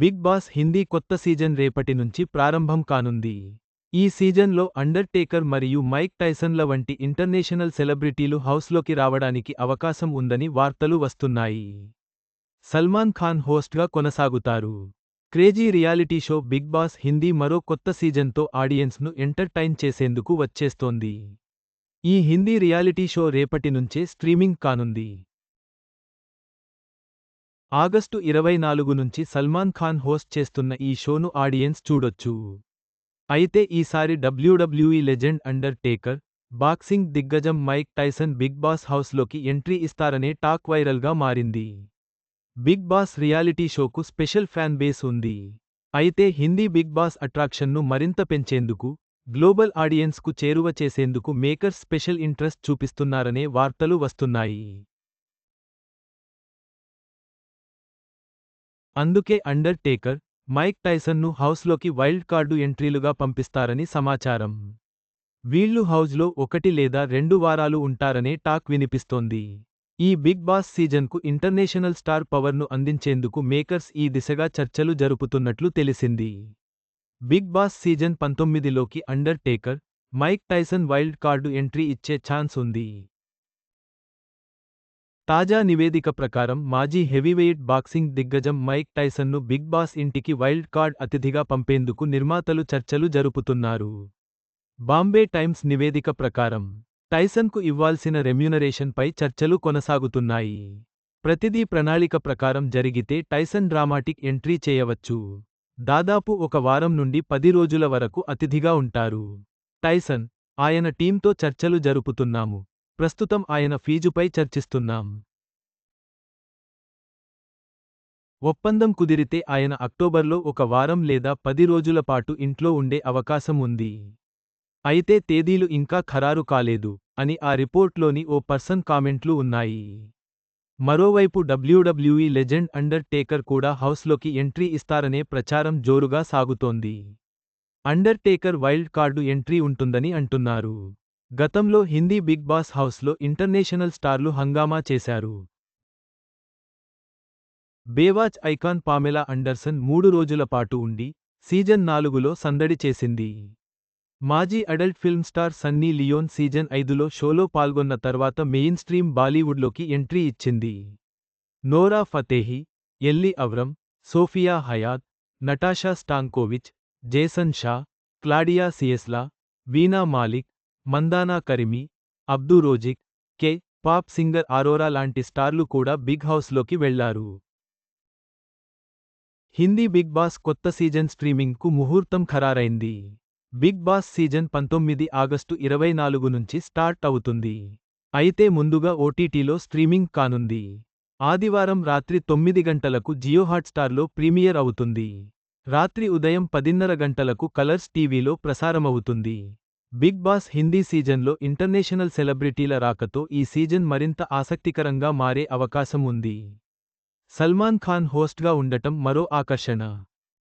Big boss Hindi కొత్త season రేపటి నుంచి ప్రారంభం కానుంది. ఈ సీజన్లో అండర్ టేకర్ మరియు మైక్ టైసన్ల వంటి ఇంటర్నేషనల్ సెలబ్రిటీలు హౌస్లోకి రావడానికి అవకాశం ఉందని వార్తలు వస్తున్నాయి. సల్మాన్ ఖాన్ హోస్ట్గా కొనసాగుతారు. Crazy reality show Bigg Boss Hindi మరో కొత్త సీజన్తో ఆడియన్స్ను ఎంటర్టైన్ చేసేందుకు వచ్చేస్తోంది. ఈ హిందీ రియాలిటీ షో రేపటి నుంచే స్ట్రీమింగ్ కానుంది. ఆగస్టు ఇరవై నాలుగు నుంచి సల్మాన్ ఖాన్ హోస్ట్ చేస్తున్న ఈ షోను ఆడియన్స్ చూడొచ్చు. అయితే ఈసారి WWE legend Undertaker boxing దిగ్గజం మైక్ టైసన్ బిగ్ బాస్ హౌస్లోకి ఎంట్రీ ఇస్తారనే టాక్ వైరల్గా మారింది. బిగ్ బాస్ రియాలిటీ షోకు స్పెషల్ ఫ్యాన్ బేస్ ఉంది. అయితే హిందీ బిగ్ బాస్ అట్రాక్షన్ను మరింత పెంచేందుకు గ్లోబల్ ఆడియన్స్కు చేరువ చేసేందుకు మేకర్స్ స్పెషల్ ఇంట్రెస్ట్ చూపిస్తున్నారనే వార్తలు వస్తున్నాయి. అందుకే అండర్ టేకర్ మైక్ టైసన్ను హౌస్లోకి వైల్డ్ కార్డు ఎంట్రీలుగా పంపిస్తారని సమాచారం. వీళ్ళు హౌజ్లో ఒకటి లేదా రెండు వారాలు ఉంటారనే టాక్ వినిపిస్తోంది. ఈ బిగ్ బాస్ సీజన్కు ఇంటర్నేషనల్ స్టార్ పవర్ను అందించేందుకు మేకర్స్ ఈ దిశగా చర్చలు జరుపుతున్నట్లు తెలిసింది. Big boss season పంతొమ్మిదిలోకి Undertaker Mike Tyson wild card entry ఇచ్చే ఛాన్స్ ఉంది. తాజా నివేదిక ప్రకారం మాజీ హెవీవెయిట్ బాక్సింగ్ దిగ్గజం మైక్ టైసన్ను బిగ్ బాస్ ఇంటికి వైల్డ్ కార్డ్ అతిథిగా పంపేందుకు నిర్మాతలు చర్చలు జరుపుతున్నారు. బాంబే టైమ్స్ నివేదిక ప్రకారం టైసన్కు ఇవ్వాల్సిన రెమ్యునరేషన్పై చర్చలు కొనసాగుతున్నాయి. ప్రతిదీ ప్రణాళిక ప్రకారం జరిగితే టైసన్ డ్రామాటిక్ ఎంట్రీ చేయవచ్చు. దాదాపు ఒక వారం నుండి పది రోజుల వరకు అతిథిగా ఉంటారు. టైసన్ ఆయన టీంతో చర్చలు జరుపుతున్నాము. ప్రస్తుతం ఆయన ఫీజుపై చర్చిస్తున్నాం. ఒప్పందం కుదిరితే ఆయన అక్టోబర్లో ఒక వారం లేదా పది రోజుల పాటు ఇంట్లో ఉండే అవకాశం ఉంది. అయితే తేదీలు ఇంకా ఖరారు కాలేదు అని ఆ రిపోర్ట్లోని ఓ పర్సన్ కామెంట్లు ఉన్నాయి. మరోవైపు డబ్ల్యూడబ్ల్యూఈ లెజెండ్ అండర్ టేకర్ కూడా హౌస్లోకి ఎంట్రీ ఇస్తారనే ప్రచారం జోరుగా సాగుతోంది. Undertaker wild card entry ఉంటుందని అంటున్నారు. గతంలో హిందీ బిగ్ బాస్ హౌస్లో ఇంటర్నేషనల్ స్టార్లు హంగామా చేశారు. బేవాచ్ ఐకాన్ పామెలా అండర్సన్ మూడు రోజుల పాటు ఉండి సీజన్ నాలుగులో సందడి చేసింది. మాజీ adult film star Sunny Leone season ఐదులో షోలో పాల్గొన్న తర్వాత మెయిన్ స్ట్రీమ్ బాలీవుడ్లోకి ఎంట్రీ ఇచ్చింది. Nora Fatehi Elli Avram Sofia Hayat Natasa Stankovic Jason Shah Claudia Ciesla Veena Malik Mandana Karimi Abdu Rozik K. Pop singer Aurora లాంటి స్టార్లు కూడా big హౌస్లోకి వెళ్ళారు. హిందీ బిగ్ బాస్ కొత్త సీజన్ స్ట్రీమింగ్కు ముహూర్తం ఖరారైంది. బిగ్ బాస్ సీజన్ పంతొమ్మిది ఆగస్టు ఇరవై నాలుగు నుంచి స్టార్ట్ అవుతుంది. అయితే ముందుగా ఓటీటీలో స్ట్రీమింగ్ కానుంది. ఆదివారం రాత్రి తొమ్మిది గంటలకు జియో హాట్స్టార్లో ప్రీమియర్ అవుతుంది. రాత్రి ఉదయం పదిన్నర గంటలకు కలర్స్ టీవీలో ప్రసారమవుతుంది. బిగ్ బాస్ హిందీ సీజన్లో ఇంటర్నేషనల్ సెలబ్రిటీల రాకతో ఈ సీజన్ మరింత ఆసక్తికరంగా మారే అవకాశం ఉంది. సల్మాన్ ఖాన్ హోస్ట్గా ఉండటం మరో ఆకర్షణ.